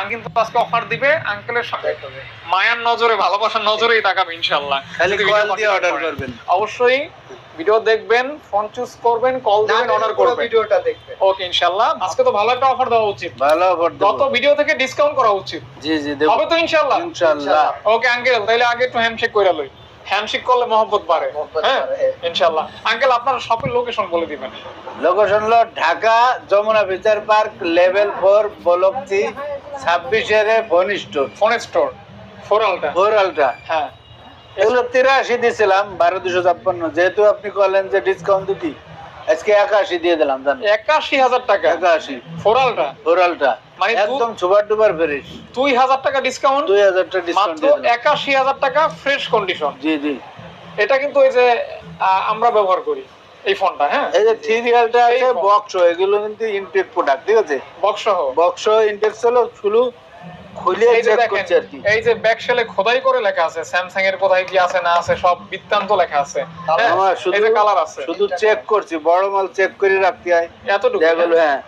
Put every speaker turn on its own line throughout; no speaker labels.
Uncle আজকে offer দিবে আঙ্কেলের সাথে মায়ার নজরে ভালোবাসার নজরেই তাকাবে ইনশাল্লাহ
অর্ডার করবেন।
অবশ্যই ভিডিও দেখবেন ফোন চুজ করবেন কল দিবেন অর্ডার করবেন
ভিডিওটা দেখবে।
ওকে ইনশাল্লাহ আজকে তো ভালো একটা অফার দেওয়া উচিত।
ভালো অফার
গত ভিডিও থেকে ডিসকাউন্ট করা উচিত।
জি জি দেব।
হবে তো ইনশাল্লাহ
ইনশাআল্লাহ।
ওকে আঙ্কেল তাহলে আগে একটু হ্যান্ডশেক করে লই। হ্যান্ডশেক করলে মহব্বত বাড়ে। হ্যাঁ?
বাড়ে।
ইনশাল্লাহ আঙ্কেল আপনার শপের লোকেশন বলে দিবেন।
লোকেশন হলো Dhaka Jamuna future park level four block C ছাব্বিশের ফোন স্টোর
ফোন স্টোর ফোরালটা
ফোর আলট্রা
হ্যাঁ।
এগুলো তিরাশি দিয়েছিলাম বারো দুশো ছাপ্পান্ন। যেহেতু আপনি বললেন যে ডিসকাউন্ট দিতি আজকে একাশি দিয়ে দিলাম জান
একাশি হাজার টাকা।
একাশি।
ফোরালটা
ফোর আলট্রা
মানে
একদম সুপার ডুপার ফ্রেশ
দুই হাজার টাকা ডিসকাউন্ট
2000 টাকা ডিসকাউন্ট
মাত্র
দিয়ে দিলাম
একাশি হাজার টাকা ফ্রেশ কন্ডিশন
জি জি।
এটা কিন্তু এই যে আমরা ব্যবহার করি এই ফোনটা হ্যাঁ?
এই যে থ্রি আছে বক্স এগুলো কিন্তু ইনটেক প্রোডাক্ট ঠিক আছে?
বক্স সহ।
বক্স ইনটেক হলো শুধু খুলে চেক করছে আর কি।
এই যে ব্যাক শেলে খোদাই করে লেখা আছে স্যামসাং এর কোথায় কি আছে না আছে সব বৃত্তান্ত লেখা আছে। হ্যাঁ,
আমার শুধু
এই কালার আছে।
শুধু চেক করছি বড় মাল চেক করে রাখতে হয়।
এতটুকু
দেখা হ্যাঁ?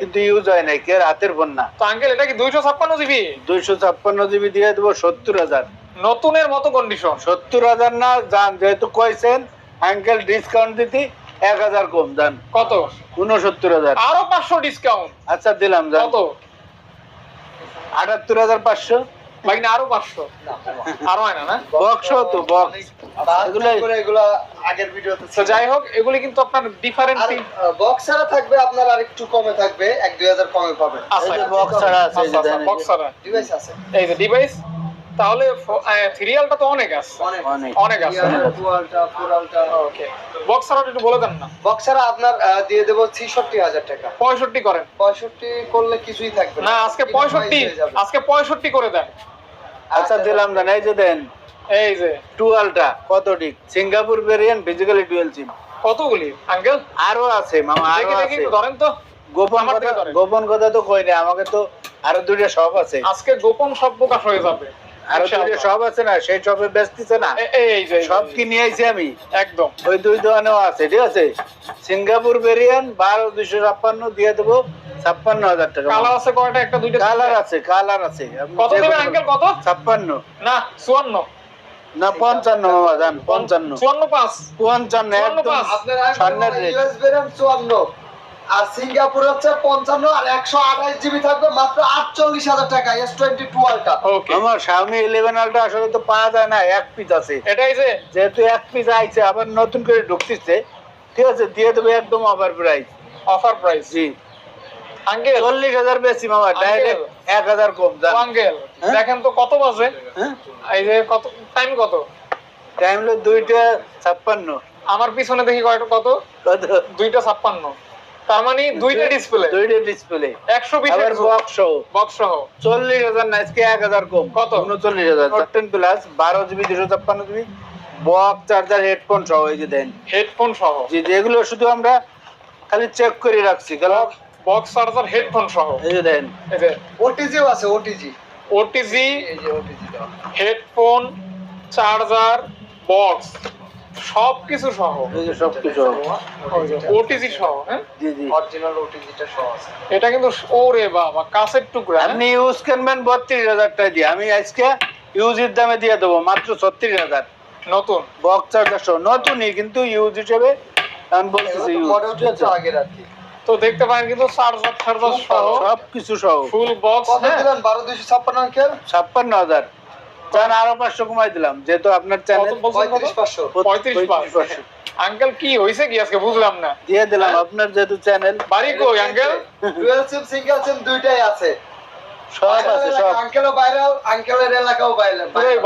কিন্তু ইউজ হয় নাই কে রাতের ফোন না।
তো আঙ্কেল এটা কি দুইশো ছাপ্পান্ন জিবি
দুইশো ছাপ্পান্ন জিবি দিয়ে দেবো সত্তর হাজার।
নতুনের মতো কন্ডিশন
সত্তর হাজার না যান যেহেতু কইছেন আঙ্কেল ডিসকাউন্ট দিতে এক হাজার কম যান
কত?
উনসত্তর হাজার।
আরও পাঁচশো ডিসকাউন্ট
আচ্ছা দিলাম যান
কত?
আটাত্তর হাজার পাঁচশো।
বাকি আরও পাঁচশো? আরও হয় না না?
বক্স তো বক্স
এগুলো আগের ভিডিওতে
তো যাই হোক এগুলি কিন্তু আপনার ডিফারেন্ট
বক্স ছাড়া থাকবে আপনার আর একটু কমে থাকবে এক দুই হাজার কমে পাবেন।
ছাড়া আছে, যে
আচ্ছা
যে।
বক্স ছাড়া
ডিভাইস আছে
এই যে ডিভাইস তাহলে সিরিয়ালটা তো অনেক আছে।
অনেক।
আছে। ওকে। বক্স ছাড়াটা একটু বলে দেন না।
বক্স ছাড়া আপনার দিয়ে দেবো ছেষট্টি হাজার টাকা।
পঁয়ষট্টি করেন।
পঁয়ষট্টি করলে কিছুই থাকবে
না। আজকে পঁয়ষট্টি। আজকে পঁয়ষট্টি করে দেন।
আচ্ছা দিলাম জান এই যে দেন।
এই যে।
টুয়েলটা কত ডিক Singapore variant physically dual SIM
কতগুলি? আঙ্কেল?
আরও আছে মামা আরও
দেখি দেখি
আছে।
ধরেন তো।
গোপন কথা গোপন কথা তো কই না আমাকে তো আরও দুইটা শপ আছে।
আজকে গোপন সব প্রকাশ হয়ে যাবে।
আরও দুইটা
ইনশাআল্লাহ।
আছে না সেই শপে বেচতেছে না।
এই যে
সব কি নিয়ে আইছি আমি।
একদম।
ওই দুই দোকানেও আছে ঠিক আছে? সিঙ্গাপুর ভেরিয়েন্ট বারো দুইশো ছাপ্পান্ন দিয়ে দেবো ছাপ্পান্ন হাজার টাকা।
কালার আছে কয়টা? একটা দুইটা
কালার আছে কালার আছে।
কত দেবেন আঙ্কেল কত?
ছাপ্পান্ন।
না চুয়ান্ন।
না পঞ্চান্ন মামা জান পঞ্চান্ন।
চুয়ান্ন পাঁচ।
পঞ্চান্ন একদম
ভেরিয়েন্ট চুয়ান্ন। আর সিঙ্গাপুর হচ্ছে পঞ্চান্ন আর একশো আঠাশ জিবি থাকবে মাত্র আটচল্লিশ হাজার টাকা এস টোয়েন্টি টুয়েলটা
ওকে
আমার স্বামী ইলেভেন আলটা আসলে তো পাওয়া যায় না এক পিস আছে।
এটাই যে?
যেহেতু এক পিস আইছে আবার নতুন করে ঢুকতেছে। ঠিক আছে দিয়ে দেবো একদম অফার প্রাইস
অফার প্রাইস
জি।
আঙ্কেল
চল্লিশ হাজার বেশি মামা ডাইরেক্ট এক হাজার কম যান
আঙ্কেল
হ্যাঁ?
দেখেন তো কত বাজে?
হ্যাঁ?
এই যে কত টাইম কত?
টাইম হলো দুইটা ছাপ্পান্ন।
আমার পিছনে দেখি কয়টা কত?
কত?
দুইটা ছাপ্পান্ন। তার মানে দুইটা ডিসপ্লে
দুইটা ডিসপ্লে
একশো বিশ
আবার বক্স সহ।
বক্স সহ।
চল্লিশ হাজার না আজকে এক হাজার কম।
কত?
উনচল্লিশ হাজার টেন প্লাস বারো জিবি দুশো ছাপ্পান্ন জিবি। বক্স চার্জার হেডফোন সহ এই যে দেন।
হেডফোন সহ।
জি যেগুলো শুধু আমরা খালি চেক করে রাখছি কারণ
বক্স চার্জার হেডফোন সহ।
এই যে দেন।
ওটিজিও আছে ওটিজি
ওটিজি
এই যে ওটিজি
হেডফোন চার্জার বক্স সব কিছু সহ।
এই সব কিছু
ওটিজি সহ হ্যাঁ?
জি জি।
অরিজিনাল ওটিজিটা সহ আছে।
এটা কিন্তু ওরে বাবা কাছের টুকরা হ্যাঁ?
আপনি ইউজ করবেন বত্রিশ হাজার টাকা দিয়ে। আমি আজকে ইউজের দামে দিয়ে দেবো মাত্র ছত্রিশ হাজার।
নতুন?
বক্স চার্জার সহ। নতুনই কিন্তু ইউজ হিসেবে আমি বলতেছি
আগের আর কি।
তো দেখতে পারেন কিন্তু চার্জার সহ
সব কিছু সহ।
ফুল বক্স
কত
হ্যাঁ?
দিলেন? বারো দুইশো ছাপ্পান্ন
ছাপ্পান্ন হাজার। চান আরও পাঁচশো কমাই দিলাম যেহেতু আপনার চ্যানেল
পঁয়ত্রিশ পাঁচশো।
পঁয়ত্রিশ পাঁচ আঙ্কেল কি হয়েছে কি আজকে? বুঝলাম না।
দিয়ে দিলাম আপনার যেহেতু চ্যানেল
বাড়ি কই uncle?
Dual SIM single SIM দুইটাই আছে।
সব আছে সব।
আঙ্কেলও ভাইরাল আঙ্কেলের এলাকাও ভাইরাল
পুরোই?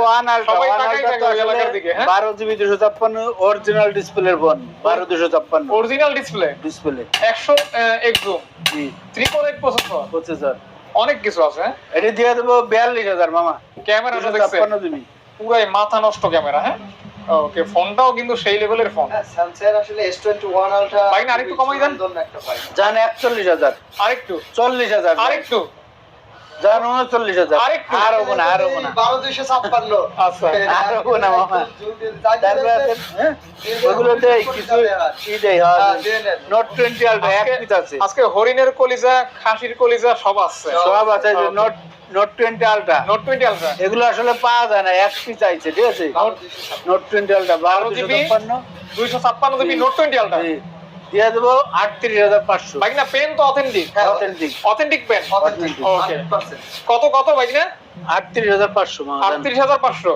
ওয়ান আলট্রা ওয়ান
তাকাই থাকে এলাকার দিকে, হ্যাঁ?
বারো জিবি দুশো ছাপ্পান্ন অরিজিনাল ডিসপ্লের ফোন বারো দুশো ছাপ্পান্ন।
অরিজিনাল ডিসপ্লে
ডিসপ্লে
একশো এক্সুম
জি।
ট্রিপল এইট প্রসেসর
প্রসেসর
অনেক কিছু আছে হ্যাঁ?
এটা দিয়ে দেবো বিয়াল্লিশ হাজার মামা।
ক্যামেরাটা দেখছেন
ছাপ্পান্ন
পুরাই মাথা নষ্ট ক্যামেরা হ্যাঁ? ওকে ফোনটাও কিন্তু সেই লেভেলের ফোন
স্যামসাং আসলে এস টোয়েন্টি ওয়ান আলট্রা
ভাই না, আরেকটু কমাই দেন।
একটা পাই।
যান একচল্লিশ হাজার।
আরেকটু।
চল্লিশ হাজার।
আরেকটু।
যান উনচল্লিশ হাজার। আর হব না আর হব না
বারো দুইশো ছাপ্পান্ন।
আচ্ছা।
আর হব না মামা। তারপরে ওগুলোতে কিছু ই দেয়
দিয়ে নেন।
নোট টোয়েন্টি আলট্রা এক
আজকে-
পিস আছে।
আজকে হরিণের কলিজা খাসির কলিজা সব আছে।
সব আছে note note twenty ultra
note twenty ultra
এগুলো আসলে পাওয়া যায় না এক পিস আইছে ঠিক আছে? নোট টোয়েন্টি আলট্রা বারো
জিবি দুইশো ছাপ্পান্ন। জিবি। নোট টোয়েন্টি আলট্রা
জি। দিয়ে দেবো আটত্রিশ হাজার পাঁচশো।
বাইকনা পেন তো অথেন্টিক
হ্যাঁ,
অথেন্টিক
অথেন্টিক পেন.
100%
কত কত বাইকনা
আটত্রিশ হাজার পাঁচশো
আটত্রিশ হাজার পাঁচশো?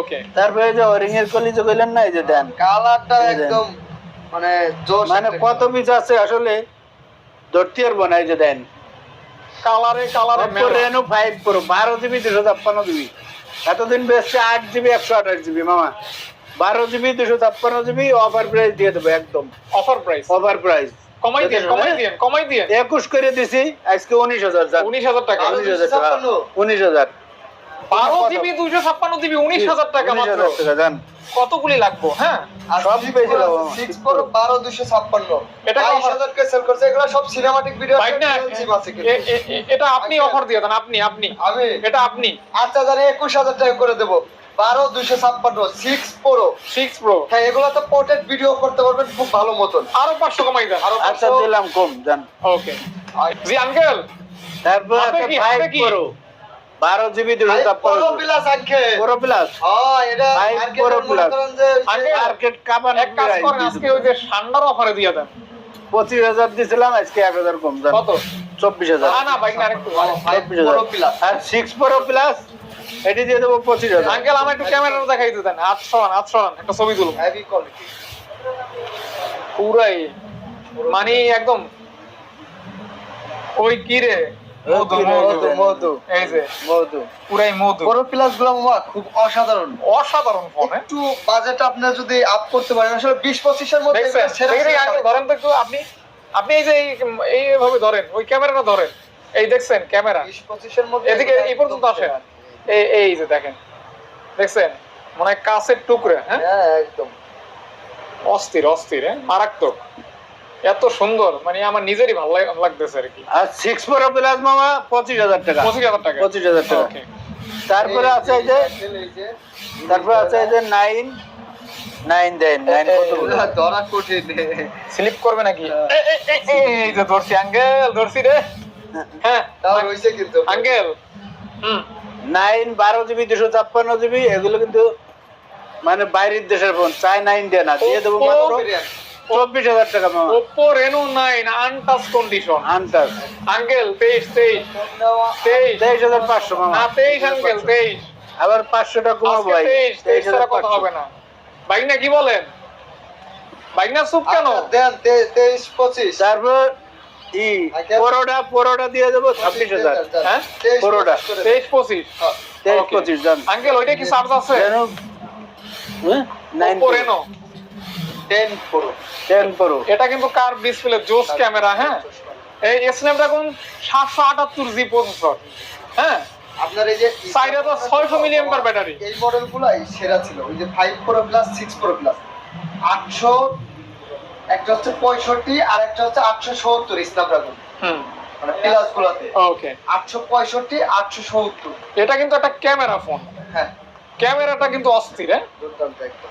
ওকে
তারপরে যে ওরিং এর কলিজে কইলেন না এই যে দেন।
কালারটা একদম মানে
মানে কত পিস আছে আসলে? ধরতে পারব না এই যে দেন।
কালারে কালারে
Oppo Reno 5 Pro বারো জিবি দুশো ছাপ্পান্ন জিবি। এতদিন বেশি আট জিবি একশো আঠাশ জিবি মামা। বারো জিবি দুশো ছাপ্পান্ন জিবি অফার প্রাইস দিয়ে দেবো একদম।
অফার প্রাইস
অফার প্রাইস
কমাই দিয়ে কমাই দিয়ে কমাই দিয়ে
একুশ করে দিছি আজকে উনিশ হাজার যান।
উনিশ হাজার টাকা।
উনিশ হাজার টাকা উনিশ হাজার।
বারো জিবি দুইশো ছাপ্পান্ন জিবি উনিশ হাজার টাকা মাত্র।
হাজার
কতগুলি লাগবো হ্যাঁ?
সব
pro-
বাবা।
বারো দুইশো ছাপ্পান্ন।
এটা
বাইশ
offer-
হাজারকে sell করছে এগুলো সব সিনেমাটিক ভিডিও
এটা আপনি অফার দিয়ে দেন আপনি আপনি।
আমি
এটা আপনি।
আচ্ছা জানি একুশ হাজার টাকা করে দেবো। বারো দুইশো ছাপ্পান্ন সিক্স প্রো
সিক্স প্রো
হ্যাঁ এগুলো তো পোর্ট্রেট ভিডিও করতে পারবেন খুব ভালো মতন।
আরও পাঁচশো কমাই দেন।
আরও
আচ্ছা দিলাম কম যান
ওকে জি আঙ্কেল
তারপর ফাইভ প্রো বারো জিবি দুশো ছাপ্পান্ন।
Pro Plus আজকে।
প্রো প্লাস
হ্যাঁ, এটা যে-
আগে-
মার্কেট কাবান
এক কাজ করেন আজকে ওই যে ঠান্ডার অফারে দিয়ে দেন।
পঁচিশ হাজার দিয়েছিলাম আজকে এক হাজার কম যান
কত?
চব্বিশ হাজার।
না না বাইক না আরেকটু।
চব্বিশ হাজার।
Plus।
আর সিক্স প্রো প্লাস এটি দিয়ে দেবো পঁচিশ হাজার।
আঙ্কেল আমার একটু ক্যামেরা দেখাই দিতেন একটা ছবি তুলুন।
Heavy quality।
পুরাই মানে একদম ওই কি রে? পুরাই
খুব অসাধারণ।
অসাধারণ ফোন হ্যাঁ?
একটু বাজেট আপনার যদি আপ করতে পারেন আসলে বিশ পঁচিশের মধ্যে
ধরেন তো একটু আপনি আপনি এই যে এই- এইভাবে ধরেন ওই ক্যামেরাটা ধরেন। এই দেখছেন ক্যামেরা।
বিশ পঁচিশের মধ্যে
এদিকে এই পর্যন্ত
সেরা।
এই এই যে দেখেন। দেখছেন? মনে হয় কাছের টুকরে হ্যাঁ?
হ্যাঁ একদম।
অস্থির অস্থির হ্যাঁ? মারাত্মক। এত সুন্দর মানে আমার নিজেরই ভালো লাগ- লাগতেছে আর কি।
আর সিক্স প্রো প্লাস মামা পঁচিশ হাজার টাকা।
পঁচিশ হাজার টাকা।
পঁচিশ হাজার টাকা।
ওকে
তারপরে আছে এই যে তারপরে আছে এই যে নাইন নাইন দেন নাইন
ধরা কঠিন।
স্লিপ করবে নাকি?
হ্যাঁ।
এই যে ধরছি আঙ্কেল ধরছি রে। হ্যাঁ।
তাও রয়েছে কিন্তু।
আঙ্কেল হুম।
নাইন বারো জিবি দুশো ছাপ্পান্ন জিবি এগুলো কিন্তু মানে বাইরের দেশের ফোন চায়না ইন্ডিয়া না দিয়ে দেবো মাত্র চব্বিশ হাজার টাকা মামা।
Oppo Reno nine untouch condition
untouch
uncle তেইশ তেইশ। তেইশ।
তেইশ হাজার পাঁচশো মামা।
না তেইশ আঙ্কেল তেইশ।
আবার পাঁচশো টাকা কমাবো ভাই।
তেইশ তেইশ
হাজার
ছাড়া কথা হবে না। বাইক না কি বলেন? বাইক না চুপ কেন?
আচ্ছা, দেন তেইশ পঁচিশ।
তারপর ই পরোটা পরোটা দিয়ে দেবো ছাব্বিশ হাজার।
হ্যাঁ?
তেইশ
পুরোটা।
তেইশ পঁচিশ?
হ্যাঁ।
তেইশ
Okay.
পঁচিশ জান।
আঙ্কেল ওইটা কি চার্জ আছে?
Nine
Oppo Reno
10
ten pro.
এটা কিন্তু কার ডিসপ্লে জোস ক্যামেরা হ্যাঁ? এই স্ন্যাপড্রাগন সাতশো আটাত্তর জি প্রসেসর হ্যাঁ?
আপনার এই যে
চার হাজার ছয়শো মিলিয়াম্পার ব্যাটারি
এই মডেল গুলাই সেরা ছিল। ওই যে five pro plus six pro plus আটশো একটা হচ্ছে পঁয়ষট্টি আর একটা হচ্ছে আটশো সত্তর স্ন্যাপড্রাগন।
হুম।
মানে প্লাস গুলাতে।
ওকে।
আটশো পঁয়ষট্টি আটশো সত্তর।
এটা কিন্তু একটা ক্যামেরা ফোন।
হ্যাঁ।
ক্যামেরাটা কিন্তু অস্থির হ্যাঁ?
দুর্দান্ত একদম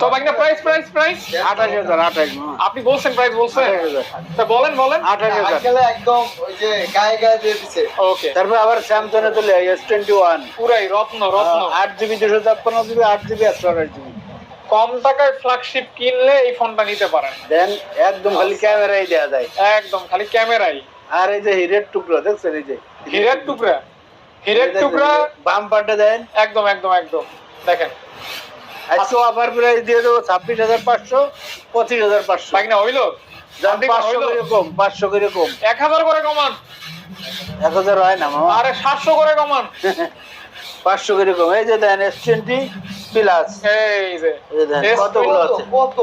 তো বাইক না প্রাইস প্রাইস প্রাইস
আঠাশ হাজার। আঠাশ
আপনি বলছেন প্রাইস বলছেন?
হাজার।
তা বলেন বলেন।
আঠাশ হাজার।
একদম ওই যে গায়ে গায়ে দিয়ে দিছে।
ওকে।
তারপর আবার স্যামসং এ চলে এস টোয়েন্টি ওয়ান
পুরাই রত্ন রত্ন।
আট জিবি দুশো ছাপ্পান্ন জিবি আট জিবি একশো আঠাশ জিবি
কম টাকায় ফ্ল্যাগশিপ কিনলে এই ফোনটা নিতে পারেন।
দেন একদম খালি ক্যামেরাই দেওয়া যায়।
একদম খালি ক্যামেরাই।
আর এই যে হিরের টুকরো দেখছেন এই যে?
হীরের টুকরা হীরের টুকরা
বাম পাটে দেন।
একদম একদম একদম দেখেন।
আজকে অফার প্রাইস দিয়ে দেবো ছাব্বিশ হাজার পাঁচশো পঁচিশ হাজার পাঁচশো।
বাইক না হইল?
পাঁচশো? করে কম পাঁচশো করে কম।
এক হাজার করে কমান।
এক হাজার হয় না মামা।
আরে সাতশো করে কমান।
পাঁচশো করে কম। এই যে দেন এস টোয়েন্টি প্লাস
এই যে।
এই যে দেন
S20
কতগুলো আছে?
কত?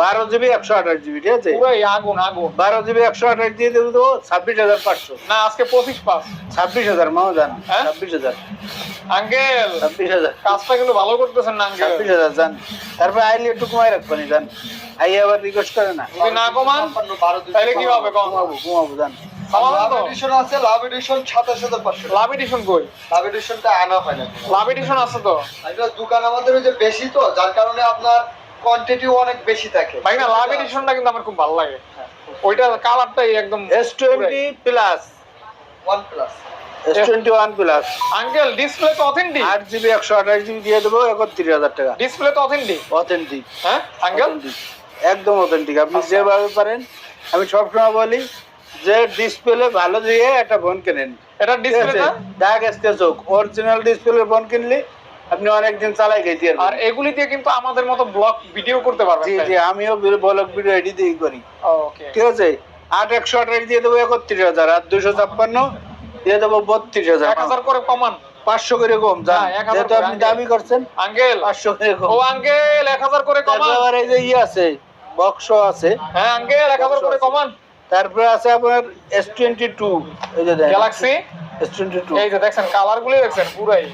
বারো জিবি একশো আঠাশ জিবি ঠিক আছে?
আগুন আগুন।
বারো জিবি একশো আঠাশ দিয়ে দেবো ছাব্বিশ হাজার পাঁচশো।
না আজকে পঁচিশ পাস
ছাব্বিশ হাজার মাও যান
হ্যাঁ?
ছাব্বিশ হাজার।
আঙ্কেল
ছাব্বিশ হাজার।
কাজটা কিন্তু ভালো করতেছেন না আঙ্কেল।
ছাব্বিশ হাজার যান তারপরে আইলে একটু কমাই রাখবেন যান আই আবার রিকোয়েস্ট করে না।
না কমান তাহলে কি হবে কম
কমাবো কমাবো
কমাবেন
লাভ এডিশন আছে লাভ এডিশন সাতাশ হাজার পাঁচশো।
লাভ এডিশন কই?
লাভ এডিশনটা আনা হয় না।
লাভ এডিশন আছে তো?
এটা দোকান আমাদের ওই যে বেশি তো যার কারণে আপনার কোয়ান্টিটিও অনেক বেশি থাকে।
ভাই না লাভ এডিশনটা কিন্তু আমার খুব ভালো লাগে। ওইটার কালারটাই একদম
S twenty plus
one plus
S twenty one plus
uncle display তো অথেন্টিক
আট জিবি একশো আঠাশ জিবি দিয়ে দেবো একত্রিশ হাজার টাকা।
ডিসপ্লে তো অথেন্টিক
অথেন্টিক
হ্যাঁ আঙ্কেল
একদম অথেন্টিক আপনি যেভাবে পারেন আমি সবসময় বলি যে ডিসপ্লে ভালো দিয়ে একটা ফোন কেনেন।
এটা ডিসপ্লে
দাগ স্কেচ হোক অরিজিনাল ডিসপ্লে ফোন কিনলে আপনি অনেকদিন চালাই গেছি
আর এগুলি দিয়ে কিন্তু আমাদের মতো ব্লগ ভিডিও করতে পারবেন
জি জি আমিও ব্লগ ভিডিও এডি দিয়েই করি।
ওকে
ঠিক আছে? আট একশো আঠাশ দিয়ে দেবো একত্রিশ হাজার আর দুশো ছাপ্পান্ন দিয়ে দেবো বত্রিশ হাজার।
এক হাজার করে কমান।
পাঁচশো করে কম
হ্যাঁ,
যেহেতু আপনি দাবি করছেন
আঙ্কেল।
পাঁচশো করে কম।
ও আঙ্কেল এক হাজার করে কমান।
এই যে ইয়ে আছে বক্স আছে।
হ্যাঁ আঙ্কেল এক হাজার করে কমান।
তারপরে আছে আপনার এস টোয়েন্টি টু এই যে
গ্যালাক্সি
এস টোয়েন্টি টু
এই যে দেখছেন কালার গুলি দেখছেন পুরাই।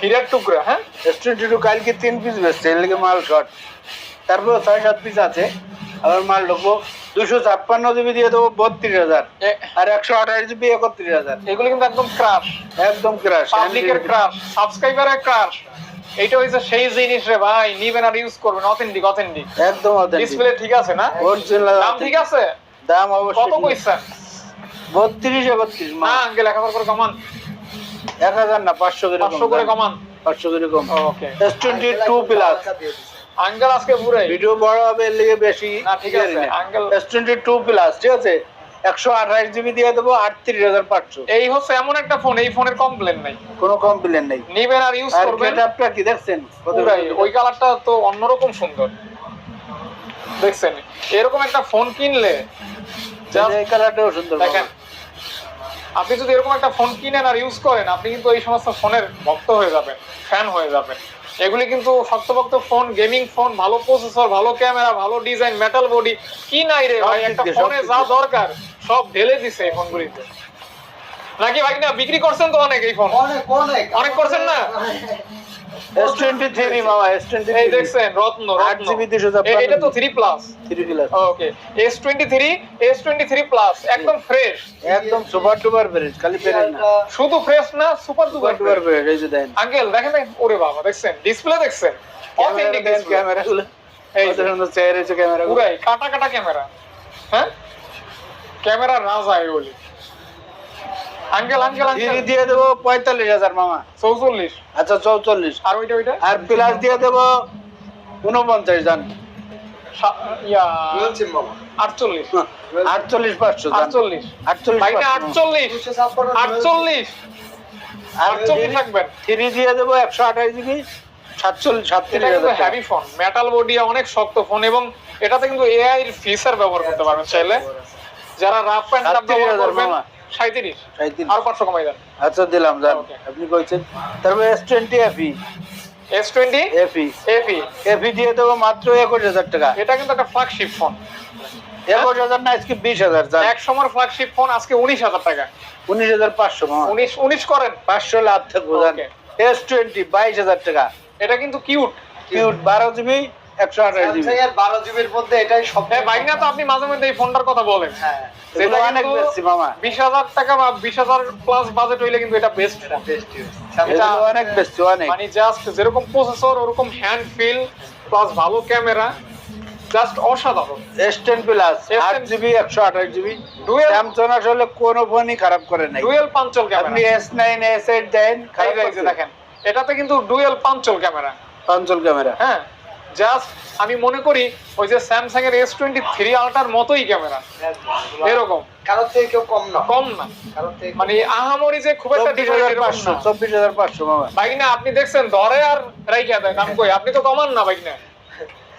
হীরার টুকরা হ্যাঁ?
এস টোয়েন্টি টু কালকে তিন পিস বেচছে এর লেগে মাল শর্ট তারপরে ছয় সাত পিস আছে। আবার মাল ঢুকবো দুশো ছাপ্পান্ন জিবি দিয়ে দেবো বত্রিশ হাজার। আর একশো আঠাশ জিবি একত্রিশ হাজার।
এগুলো কিন্তু একদম ক্রাশ
একদম ক্রাশ
পাবলিকের ক্রাশ সাবস্ক্রাইবারের ক্রাশ এইটা হচ্ছে সেই জিনিস রে ভাই নিবেন আর ইউজ করবেন অথেন্টিক অথেন্টিক
একদম অথেন্টিক
ডিসপ্লে ঠিক আছে না?
অরিজিনাল
দাম ঠিক আছে?
দাম অবশ্যই কত
কইছেন
বত্রিশ একত্রিশ
না এক হাজার করে কমান।
এক হাজার না পাঁচশো করে
পাঁচশো করে কমান।
পাঁচশো করে কম।
Okay.
S twenty two plus
uncle আজকে পুরাই
ভিডিও বড় হবে এর লেগে বেশি
না, ঠিক আছে, uncle-
S twenty two plus ঠিক আছে? একশো আঠাশ জিবি দিয়ে দেবো আটত্রিশ হাজার পাঁচশো।
এই হচ্ছে এমন একটা ফোন এই ফোনের কমপ্লেন নাই।
কোনো কমপ্লেন নেই।
নিবেন আর ইউজ করবেন।
কি দেখছেন?
ওই কালারটা তো অন্যরকম সুন্দর। দেখছেন? এরকম একটা ফোন কিনলে দেখেন আপনি যদি এরকম একটা ফোন কিনেন আর ইউজ করেন আপনি কিন্তু এই সমস্ত ফোনের ভক্ত হয়ে যাবেন ফ্যান হয়ে যাবেন। এগুলি কিন্তু শক্তপোক্ত ফোন গেমিং ফোন ভালো প্রসেসর ভালো ক্যামেরা ভালো ডিজাইন মেটাল বডি কি নাই রে ভাই? একটা ফোনে যা দরকার সব ঢেলে দিছে এই ফোনগুলিতে নাকি ভাই না বিক্রি করছেন তো অনেক এই ফোন
অনেক অনেক।
অনেক করছেন না?
এস টোয়েন্টি থ্রি মামা এস টোয়েন্টি
এই দেখছেন রত্ন রত্ন।
জিবি দুশো
এ- এটা তো three plus
three plus
okay S twenty three S twenty three plus একদম ফ্রেশ
একদম সুপার টুপার বেরেজ খালি বেরেজ না।
শুধু ফ্রেশ না সুপার দুপার
টুপার বেরেজ এই যে দেন।
আঙ্কেল দেখেন দেখেন ওরে বাবা দেখছেন? ডিসপ্লে দেখছেন? অথেন্টিক
ক্যামেরা
এই
কত
যে,
চেয়ার আছে ক্যামেরা
পুরাই কাটা কাটা ক্যামেরা হ্যাঁ? ক্যামেরা রাজা এগুলি আঙ্কেল
দিয়ে দেবো পঁয়তাল্লিশ হাজার মামা।
চৌচল্লিশ।
আচ্ছা চৌচল্লিশ।
আর ওইটা ওইটা?
আর প্লাস দিয়ে দেবো উনপঞ্চাশ জান।
মামা।
আটচল্লিশ।
আটচল্লিশ পাঁচশো
আটচল্লিশ।
আটচল্লিশ
ভাই না
পাঁচশো।
আটচল্লিশ। আটচল্লিশ। আটচল্লিশ রাখবেন
থ্রি দিয়ে দেবো একশো আঠাশ জিবি সাতচল্লিশ
এটা
সাতচল্লিশ হাজার
হ্যাভি ফোন মেটাল বডি অনেক শক্ত ফোন এবং এটাতে কিন্তু এআই এর ফিচার ব্যবহার করতে পারবেন চাইলে। যারা রাফ প্যান্ট রাফ ব্যবহার
হাজার
করবেন
মামা।
সাঁত্রিশ
সাঁইত্রিশ।
আর পাঁচশো কমাই দেন।
আচ্ছা দিলাম জান. আপনি কইছেন। তারপরে S twenty FE
S twenty
FE
AP
FE দিয়ে দেবো মাত্র একুশ হাজার টাকা।
এটা কিন্তু একটা ফ্ল্যাগশিপ ফোন
একুশ হাজার না আজকে বিশ হাজার
এক সময় ফ্ল্যাগশিপ ফোন আজকে উনিশ হাজার টাকা।
উনিশ হাজার পাঁচশো
উনিশ উনিশ করেন।
পাঁচশো লাভ থাকব এস টোয়েন্টি বাইশ হাজার টাকা।
এটা কিন্তু কিউট
কিউট বারো জিবি একশো আঠাশ জিবি।
বারো জিবির মধ্যে এটাই সব
হ্যাঁ তো আপনি মাঝে মধ্যে এই ফোনটার কথা বলেন।
হ্যাঁ।
অনেক বেশি
হাজার টাকা বা বিশ হাজার প্লাস বাজেট হইলে কিন্তু এটা বেস্ট ফোন
বেস্ট
অনেক অনেক।
মানে জাস্ট যেরকম প্রসেসর ওরকম হ্যান্ড ফিল প্লাস ভালো ক্যামেরা জাস্ট অসাধারণ।
এস টেন প্লাস আট জিবি একশো আঠাশ জিবি। স্যামসাং আসলে কোনো ফোনই খারাপ করে নাই।
ডুয়েল পাঞ্চল
আপনি এস নাইন এস এইট দেন
দেখেন এটাতে কিন্তু dual punch hole camera
punch hole camera
হ্যাঁ। জাস্ট আমি মনে করি ওই যে স্যামসাং এর এস টোয়েন্টি থ্রি আলটার মতোই ক্যামেরা এরকম।
কারোর থেকে কেউ কম না।
কম না। মানে আহামরি যে খুব একটা
চব্বিশ হাজার পাঁচশো
না। আপনি দেখছেন ধরে আর রাইখা দেয় নাম কই? আপনি তো কমান না ভাই না।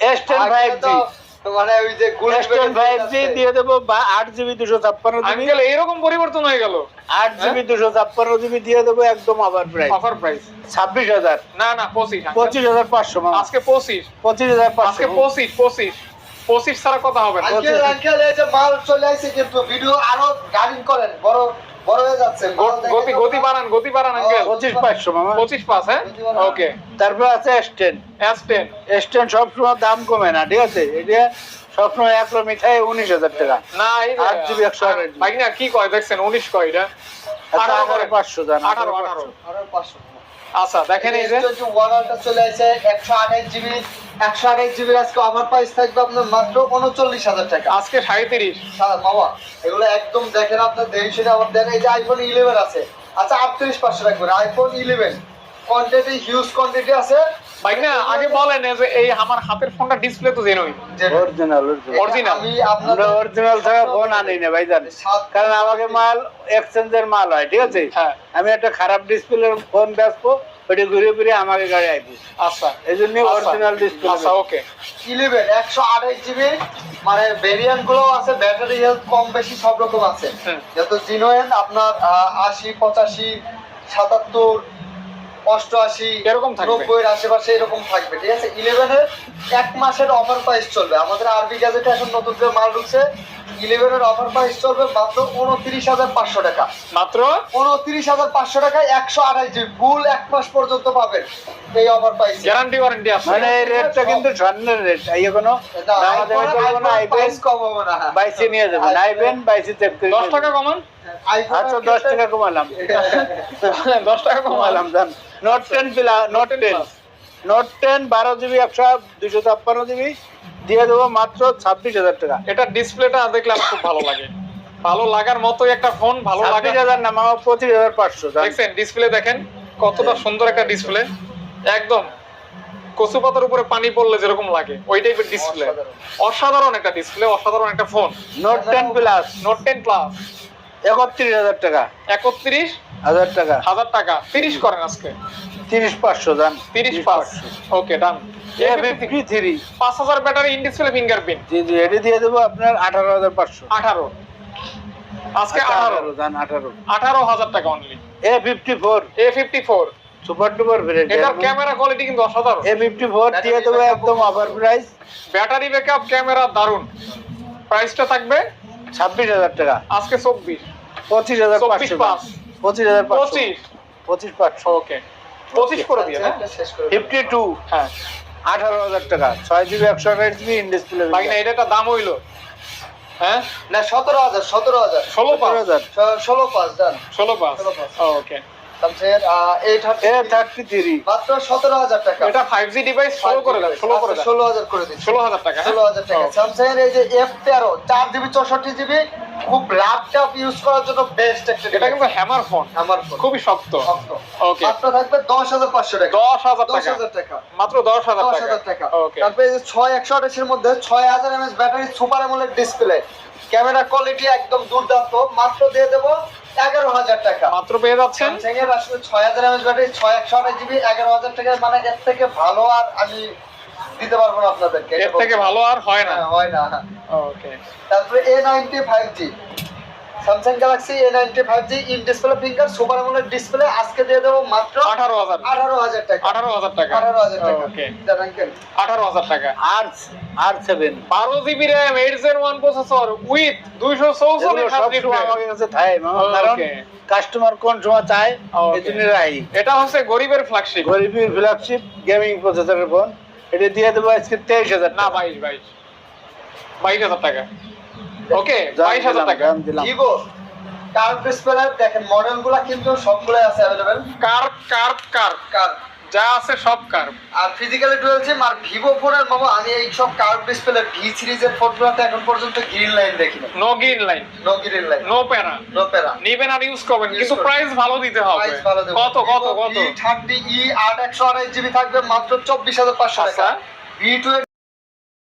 এস টেন ফাইভ
তো
জি
মানে ওই যে গুলি
এক্সটেন ফাইভ জি দিয়ে দেবো বা আট জিবি দুশো ছাপ্পান্ন জিবি
এরকম পরিবর্তন হয়ে গেল।
আট জিবি দুশো ছাপ্পান্ন জিবি দিয়ে দেবো একদম আবার প্রাইস
অফার প্রাইস
ছাব্বিশ হাজার।
না না পঁচিশ
পঁচিশ হাজার পাঁচশো
আজকে পঁচিশ।
পঁচিশ হাজার
আজকে
পাঁচশো
পঁচিশ। পঁচিশ পঁচিশ ছাড়া কথা হবে না।
আঙ্কেল আঙ্কেল এই যে মাল চলে আসছে কিন্তু ভিডিও আরও গার্ডিং করেন বড় বড় হয়ে যাচ্ছে মাল
গো-
দেখে
গতি গতি বাড়ান গতি বাড়ান আঙ্কেল।
পঁচিশ পাঁচশো মামা
পঁচিশ পাস হ্যাঁ? ওকে।
তারপর আছে এক্সটেন
এস টেন
এক্সটেন সবসময় দাম কমে না ঠিক আছে? এটা সবসময় এক মিঠাই উনিশ হাজার টাকা।
না
আট একশো
ভাই না কি কয় দেখছেন? উনিশ কয় এটা? আঠারো
আঠারো পাঁচশো
আঠারো আঠারো
আরও 500
আচ্ছা দেখেন এই যে।
ওয়ানটা চলে আসে একশো আঠাশ জিবি। একশো আঠাশ জিবির আজকে অফার প্রাইস থাকবে আপনার মাত্র উনচল্লিশ হাজার টাকা।
আজকে সাড়ে
তিরিশ বাবা এগুলো একদম দেখেন আপনার দেরি সেটা আবার দেখেন এই যে আইফোন ইলেভেন আছে। আচ্ছা আটত্রিশ পাঁচশো রাখবেন iPhone eleven quantity huge quantity আছে।
ভাই না আগে বলেন যে এই আমার হাতের ফোনটা ডিসপ্লে তো জেনুইন
যে
অরিজিনাল অরিজিনাল
আমি
আমরা অরিজিনাল ফোন আনি না ভাই কারণ আমাকে মাল এক্সচেঞ্জের মাল হয় ঠিক আছে?
হ্যাঁ।
আমি একটা খারাপ ডিসপ্লের ফোন বেচবো ওটা ঘুরে ফিরে আমাকে গাড়ি আইবো।
আচ্ছা।
এই জন্য অরিজিনাল ডিসপ্লে
আচ্ছা ওকে
ইলেভেন একশো আঠাশ জিবি মানে ভেরিয়েন্টগুলো আছে ব্যাটারি হেলথ কম বেশি সব রকম আছে। যত জিনোয়েন আপনার আশি পঁচাশি সাতাত্তর অষ্টআশি
এরকম থাকবে।
নব্বই আশেপাশে এরকম থাকবে ঠিক আছে? ইলেভেনের এক মাসের অফার প্রাইস চলবে। আমাদের আরবি গ্যাজেটে এখন নতুন করে মাল ঢুকছে। ইলেভেনের অফার প্রাইস চলবে মাত্র উনত্রিশ হাজার পাঁচশো টাকা।
মাত্র?
উনত্রিশ হাজার পাঁচশো টাকায় একশো আঠাশ জিবি ফুল এক মাস পর্যন্ত পাবেন এই অফার প্রাইস
গ্যারান্টি ওয়ারেন্টি আছে।
মানে এই রেটটা কিন্তু স্বর্ণের রেট এই কোনো দামা দামি চলবে না আইবেন
কম হবে না।
বাইসে নিয়ে যাবেন। আইবেন বাইসে চেক করে
দশ
নিয়ে
টাকা
যাবেন।
কমান।
আচ্ছা দশ টাকা কমালাম।
দশ টাকা কমালাম
জান। নোট টেন পিলা নোট টেন নোট টেন বারো জিবি একশো দুশো ছাপ্পান্ন জিবি। দিয়ে দেবো মাত্র ছাব্বিশ হাজার টাকা।
এটা ডিসপ্লেটা দেখলে আমার খুব ভালো লাগে। ভালো লাগার মতোই একটা ফোন ভালো লাগে
হাজার না মামা পঁচিশ হাজার পাঁচশো
দেখছেন ডিসপ্লে দেখেন কতটা সুন্দর একটা ডিসপ্লে। একদম কচু পাতার উপরে পানি পড়লে যেরকম লাগে ওই টাইপের ডিসপ্লে।
অসাধারণ।
অসাধারণ একটা ডিসপ্লে অসাধারণ একটা phone.
Note ten plus
note ten plus
একত্রিশ হাজার টাকা।
একত্রিশ
হাজার টাকা।
হাজার টাকা। তিরিশ করেন আজকে।
তিরিশ পাঁচশো জান
তিরিশ পাঁচ। Okay done.
থ্রি।
পাঁচ হাজার ব্যাটারি ইন ডিসপ্লে ফিঙ্গারপ্রিন্ট।
জি জি এটি দিয়ে দেবো আপনার আঠারো হাজার পাঁচশো।
আঠারো। আজকে
আচ্ছা,
আঠারো।
আঠারো আঠারো।
আঠারো হাজার টাকা only
A fifty four.
A fifty four.
Super duper variant
এটার ক্যামেরা কোয়ালিটি কিন্তু অসাধারণ।
এ ফিফটি ফোর দিয়ে দেবো একদম offer price
battery backup camera দারুণ প্রাইসটা থাকবে
ছাব্বিশ হাজার টাকা।
আজকে চব্বিশ।
পঁচিশ হাজার পঁচিশ। পঁচিশ হাজার পঁচিশ।
পঁচিশ।
পাঁচশো
ওকে। পঁচিশ করে দিয়ে।
ফিফটি টু
হ্যাঁ।
আঠারো হাজার টাকা। ছয় জিবি একশো আঠাশ জিবি ইনডিসপ্লে
ভাই না এটা একটা দাম হইল। হ্যাঁ?
না সতেরো হাজার সতেরো হাজার।
ষোলো পাঁচ।
হাজার।
ষোলো পাঁচ
ষোলো পাঁচ।
ষোলো পাঁচ। এইট
এ থার্টি থ্রি
মাত্র সতেরো হাজার টাকা।
এটা ফাইভ জি ডিভাইস ষোলো করে দেন ষোলো করে
ষোলো হাজার করে দিচ্ছি।
ষোলো হাজার টাকা?
ষোলো হাজার টাকা।
Okay.
এই যে এফ তেরো চার জিবি চৌষট্টি জিবি খুব ল্যাপটপ ইউজ করার জন্য বেস্ট একটা
এটা কিন্তু হ্যামার ফোন
আমার ফোন
খুবই শক্ত। ওকে
মাত্র থাকবে দশ হাজার পাঁচশো টাকা।
দশ হাজার
দশ হাজার টাকা।
মাত্র দশ হাজার
দশ হাজার টাকা।
ওকে
তারপরে এই যে ছয় একশো আঠাশের মধ্যে ছয় হাজার MS battery super display camera quality একদম দুর্দান্ত। মাত্র দিয়ে দেবো এগারো হাজার টাকা।
মাত্র পেয়ে যাচ্ছেন?
স্যামসাং এর আসলে ছয় হাজার এমএস ব্যাটারি ছয় একশো আঠাশ জিবি এগারো হাজার টাকা মানে এর থেকে ভালো আর আমি দিতে পারব না আপনাদেরকে।
এর থেকে ভালো আর হয় না?
হ্যাঁ, হয় না।
ওকে
তারপরে A ninety five G Samsung Galaxy A ninety five G in display finger super AMOLED display আজকে দিয়ে দেবো মাত্র
আঠারো হাজার।
আঠারো হাজার টাকা।
আঠারো হাজার টাকা।
আঠারো হাজার টাকা।
ওকে। আঠারো হাজার টাকা।
আর আর সেভেন
বারো GB RAM eight gen one processor with দুইশো
সময় আমার কাছে থাকে কারণ. কাস্টমার কোন সময় চায়. এই
এটা হচ্ছে গরিবের ফ্ল্যাগশিপ
গরিবী ফ্ল্যাগশিপ গেমিং প্রসেসরের ফোন এটা দিয়ে দেবো আজকে তেইশ হাজার
না বাইশ বাইশ। বাইশ হাজার টাকা। ওকে বাইশ হাজার টাকা।
জান দিলাম।
ভিভো কার্ভ ডিসপ্লে দেখেন কিন্তু সবগুলাই আছে available
curve curve curve
curve
যা আছে সব কার্ভ
আর ফিজিক্যালি ডুয়েল সিম আর ভিভো ফোনের মামা আমি এই সব কার্ভ ডিসপ্লে ভি সিরিজের ফোনগুলোতে এখন পর্যন্ত গ্রিন লাইন দেখিনি
no green line
no green line
no প্যারা
নো প্যারা
নিবেন আর ইউজ করবেন কিন্তু প্রাইস ভালো দিতে হবে।
প্রাইস ভালো দেবো।
কত কত কত?
থার্টি ই আট একশো আড়াই জিবি থাকবে মাত্র চব্বিশ হাজার পাঁচশো টাকা।
আচ্ছা।
V twelve